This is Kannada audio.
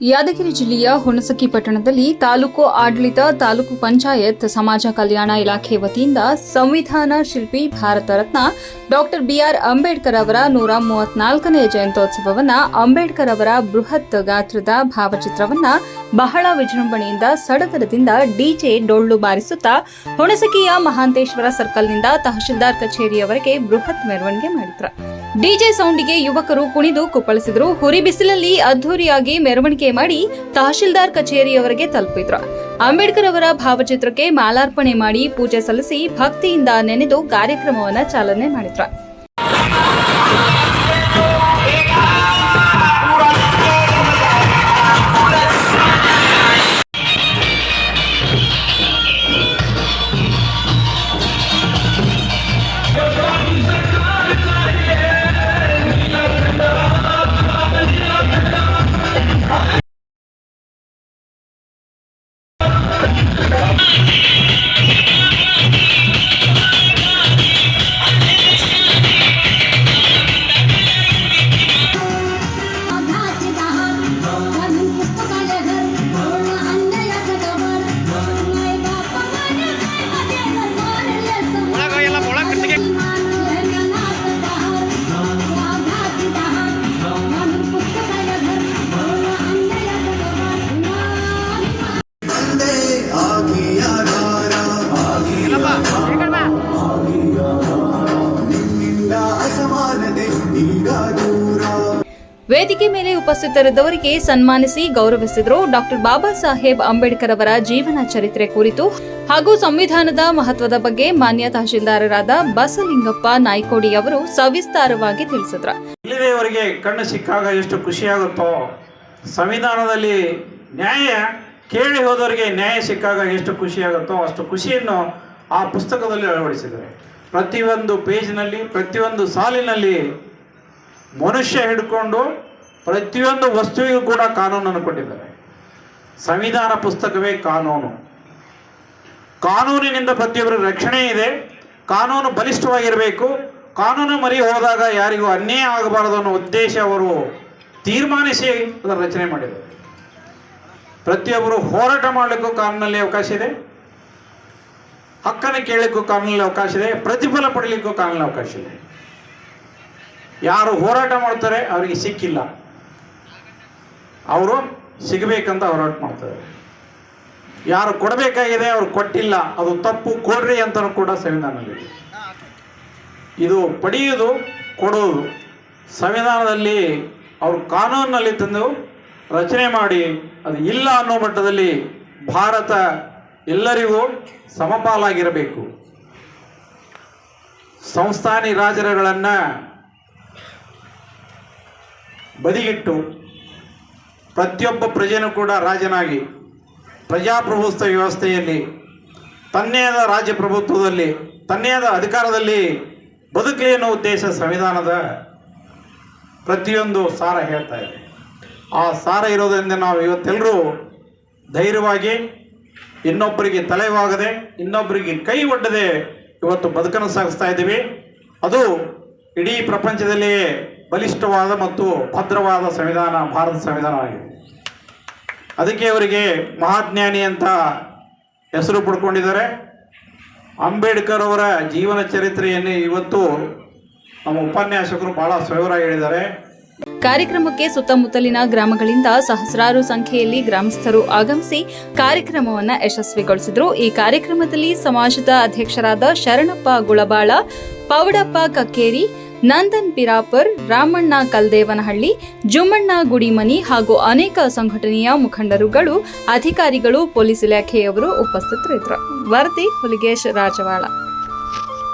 ಯಾದಗಿರಿ ಜಿಲ್ಲೆಯ ಹುಣಸಕಿ ಪಟ್ಟಣದಲ್ಲಿ ತಾಲೂಕು ಆಡಳಿತ, ತಾಲೂಕು ಪಂಚಾಯತ್, ಸಮಾಜ ಕಲ್ಯಾಣ ಇಲಾಖೆ ವತಿಯಿಂದ ಸಂವಿಧಾನ ಶಿಲ್ಪಿ Bharat Ratna doctor B R Ambedkar ಅವರ ನೂರ ಮೂವತ್ನಾಲ್ಕನೇ ಜಯಂತ್ಯೋತ್ಸವವನ್ನು ಅಂಬೇಡ್ಕರ್ ಅವರ ಬೃಹತ್ ಗಾತ್ರದ ಭಾವಚಿತ್ರವನ್ನ ಬಹಳ ವಿಜೃಂಭಣೆಯಿಂದ ಸಡಗರದಿಂದ ಡಿಜೆ ಡೊಳ್ಳು ಬಾರಿಸುತ್ತಾ ಹುಣಸಕಿಯ ಮಹಾಂತೇಶ್ವರ ಸರ್ಕಲ್ನಿಂದ ತಹಶೀಲ್ದಾರ್ ಕಚೇರಿಯವರೆಗೆ ಬೃಹತ್ ಮೆರವಣಿಗೆ ಮಾಡಿದ್ರು. ಡಿಜೆ ಸೌಂಡಿಗೆ ಯುವಕರು ಕುಣಿದು ಕುಪ್ಪಳಿಸಿದ್ರು. ಹುರಿ ಬಿಸಿಲಲ್ಲಿ ಅದ್ದೂರಿಯಾಗಿ ಮೆರವಣಿಗೆ ಮಾಡಿ ತಹಶೀಲ್ದಾರ್ ಕಚೇರಿಯವರೆಗೆ ತಲುಪಿದ್ರು. ಅಂಬೇಡ್ಕರ್ ಅವರ ಭಾವಚಿತ್ರಕ್ಕೆ ಮಾಲಾರ್ಪಣೆ ಮಾಡಿ ಪೂಜೆ ಸಲ್ಲಿಸಿ ಭಕ್ತಿಯಿಂದ ನೆನೆದು ಕಾರ್ಯಕ್ರಮವನ್ನ ಚಾಲನೆ ಮಾಡಿದ್ರು. ವೇದಿಕೆ ಮೇಲೆ ಉಪಸ್ಥಿತರಿದ್ದವರಿಗೆ ಸನ್ಮಾನಿಸಿ ಗೌರವಿಸಿದರು ಡಾಕ್ಟರ್ ಬಾಬಾ ಸಾಹೇಬ್ ಅಂಬೇಡ್ಕರ್ ಅವರ ಜೀವನ ಚರಿತ್ರೆ ಕುರಿತು ಹಾಗೂ ಸಂವಿಧಾನದ ಮಹತ್ವದ ಬಗ್ಗೆ ಮಾನ್ಯ ತಹಶೀಲ್ದಾರರಾದ ಬಸಲಿಂಗಪ್ಪ ನಾಯ್ಕೋಡಿ ಅವರು ಸವಿಸ್ತಾರವಾಗಿ ತಿಳಿಸಿದ್ರು. ಇಲ್ಲಿದೆಯವರಿಗೆ ಕಣ್ಣು ಸಿಕ್ಕಾಗ ಎಷ್ಟು ಖುಷಿಯಾಗುತ್ತೋ, ಸಂವಿಧಾನದಲ್ಲಿ ನ್ಯಾಯ ಕೇಳಿ ಹೋದವರಿಗೆ ನ್ಯಾಯ ಸಿಕ್ಕಾಗ ಎಷ್ಟು ಖುಷಿಯಾಗುತ್ತೋ ಅಷ್ಟು ಖುಷಿಯನ್ನು ಆ ಪುಸ್ತಕದಲ್ಲಿ ಅಳವಡಿಸಿದ್ದಾರೆ. ಪ್ರತಿಯೊಂದು ಪೇಜ್ನಲ್ಲಿ, ಪ್ರತಿಯೊಂದು ಸಾಲಿನಲ್ಲಿ ಮನುಷ್ಯ ಹಿಡ್ಕೊಂಡು ಪ್ರತಿಯೊಂದು ವಸ್ತುವಿಗೂ ಕೂಡ ಕಾನೂನನ್ನು ಕೊಟ್ಟಿದ್ದಾರೆ. ಸಂವಿಧಾನ ಪುಸ್ತಕವೇ ಕಾನೂನು. ಕಾನೂನಿನಿಂದ ಪ್ರತಿಯೊಬ್ಬರ ರಕ್ಷಣೆ ಇದೆ. ಕಾನೂನು ಬಲಿಷ್ಠವಾಗಿರಬೇಕು. ಕಾನೂನು ಮರಿ ಹೋದಾಗ ಯಾರಿಗೂ ಅನ್ಯಾಯ ಆಗಬಾರದು ಅನ್ನೋ ಉದ್ದೇಶ ಅವರು ತೀರ್ಮಾನಿಸಿ ಅದರ ರಚನೆ ಮಾಡಿದರು. ಪ್ರತಿಯೊಬ್ಬರು ಹೋರಾಟ ಮಾಡಲಿಕ್ಕೂ ಕಾನೂನಲ್ಲಿ ಅವಕಾಶ ಇದೆ. ಹಕ್ಕನ್ನು ಕೇಳಲಿಕ್ಕೂ ಕಾನೂನಲ್ಲಿ ಅವಕಾಶ ಇದೆ. ಪ್ರತಿಫಲ ಪಡಲಿಕ್ಕೂ ಕಾನೂನಲ್ಲಿ ಅವಕಾಶ ಇದೆ. ಯಾರು ಹೋರಾಟ ಮಾಡ್ತಾರೆ ಅವರಿಗೆ ಸಿಕ್ಕಿಲ್ಲ. ಅವರು ಸಿಗಬೇಕಂತ ಹೋರಾಟ ಮಾಡ್ತಾರೆ. ಯಾರು ಕೊಡಬೇಕಾಗಿದೆ ಅವ್ರು ಕೊಟ್ಟಿಲ್ಲ, ಅದು ತಪ್ಪು, ಕೊಡ್ರಿ ಅಂತಲೂ ಕೂಡ ಸಂವಿಧಾನದಲ್ಲಿ ಇದು. ಪಡೆಯುವುದು ಕೊಡುವುದು ಸಂವಿಧಾನದಲ್ಲಿ ಅವರು ಕಾನೂನಿನಲ್ಲಿ ತಂದು ರಚನೆ ಮಾಡಿ, ಅದು ಇಲ್ಲ ಅನ್ನೋ ಮಟ್ಟದಲ್ಲಿ ಭಾರತ ಎಲ್ಲರಿಗೂ ಸಮಪಾಲಾಗಿರಬೇಕು. ಸಂಸ್ಥಾನಿ ರಾಜರುಗಳನ್ನು ಬದಿಗಿಟ್ಟು ಪ್ರತಿಯೊಬ್ಬ ಪ್ರಜೆನೂ ಕೂಡ ರಾಜನಾಗಿ ಪ್ರಜಾಪ್ರಭುತ್ವ ವ್ಯವಸ್ಥೆಯಲ್ಲಿ, ತನ್ನೇ ಆದ ರಾಜ್ಯಪ್ರಭುತ್ವದಲ್ಲಿ, ತನ್ನೇ ಆದ ಅಧಿಕಾರದಲ್ಲಿ ಬದುಕಲಿ ಅನ್ನೋ ಉದ್ದೇಶ ಸಂವಿಧಾನದ ಪ್ರತಿಯೊಂದು ಸಾರ ಹೇಳ್ತಾ ಇದೆ. ಆ ಸಾರ ಇರೋದರಿಂದ ನಾವು ಇವತ್ತೆಲ್ಲರೂ ಧೈರ್ಯವಾಗಿ ಇನ್ನೊಬ್ಬರಿಗೆ ತಲೆವಾಗದೆ, ಇನ್ನೊಬ್ಬರಿಗೆ ಕೈ ಒಡ್ಡದೆ ಇವತ್ತು ಬದುಕನ್ನು ಸಾಗಿಸ್ತಾ ಇದ್ದೀವಿ. ಅದು ಇಡೀ ಪ್ರಪಂಚದಲ್ಲಿಯೇ ಬಲಿಷ್ಠವಾದ ಮತ್ತು ಭದ್ರವಾದ ಸಂವಿಧಾನ, ಭಾರತ ಸಂವಿಧಾನವಾಗಿದೆ ಅದಕ್ಕೆ ಅವರಿಗೆ ಮಹಾಜ್ಞಾನಿ ಅಂತ ಹೆಸರು ಪಡ್ಕೊಂಡಿದ್ದಾರೆ. ಅಂಬೇಡ್ಕರ್ ಅವರ ಜೀವನ ಚರಿತ್ರೆಯನ್ನು ಇವತ್ತು ನಮ್ಮ ಉಪನ್ಯಾಸಕರು ಬಹಳ ಸವಿವರಾಗಿ ಹೇಳಿದ್ದಾರೆ. ಕಾರ್ಯಕ್ರಮಕ್ಕೆ ಸುತ್ತಮುತ್ತಲಿನ ಗ್ರಾಮಗಳಿಂದ ಸಹಸ್ರಾರು ಸಂಖ್ಯೆಯಲ್ಲಿ ಗ್ರಾಮಸ್ಥರು ಆಗಮಿಸಿ ಕಾರ್ಯಕ್ರಮವನ್ನು ಯಶಸ್ವಿಗೊಳಿಸಿದರು. ಈ ಕಾರ್ಯಕ್ರಮದಲ್ಲಿ ಸಮಾಜದ ಅಧ್ಯಕ್ಷರಾದ ಶರಣಪ್ಪ ಗುಳಬಾಳ ಪೌಡಪ್ಪ ಕಕ್ಕೇರಿ ನಂದನ್ ಪಿರಾಪುರ್, ರಾಮಣ್ಣ ಕಲ್ದೇವನಹಳ್ಳಿ ಜುಮ್ಮಣ್ಣ ಗುಡಿಮನಿ ಹಾಗೂ ಅನೇಕ ಸಂಘಟನೆಯ ಮುಖಂಡರುಗಳು, ಅಧಿಕಾರಿಗಳು, ಪೊಲೀಸ್ ಇಲಾಖೆಯವರು ಉಪಸ್ಥಿತರಿದ್ದರು. ವರದಿ, ಹುಲಿಗೇಶ್ ರಾಜವಾಳ.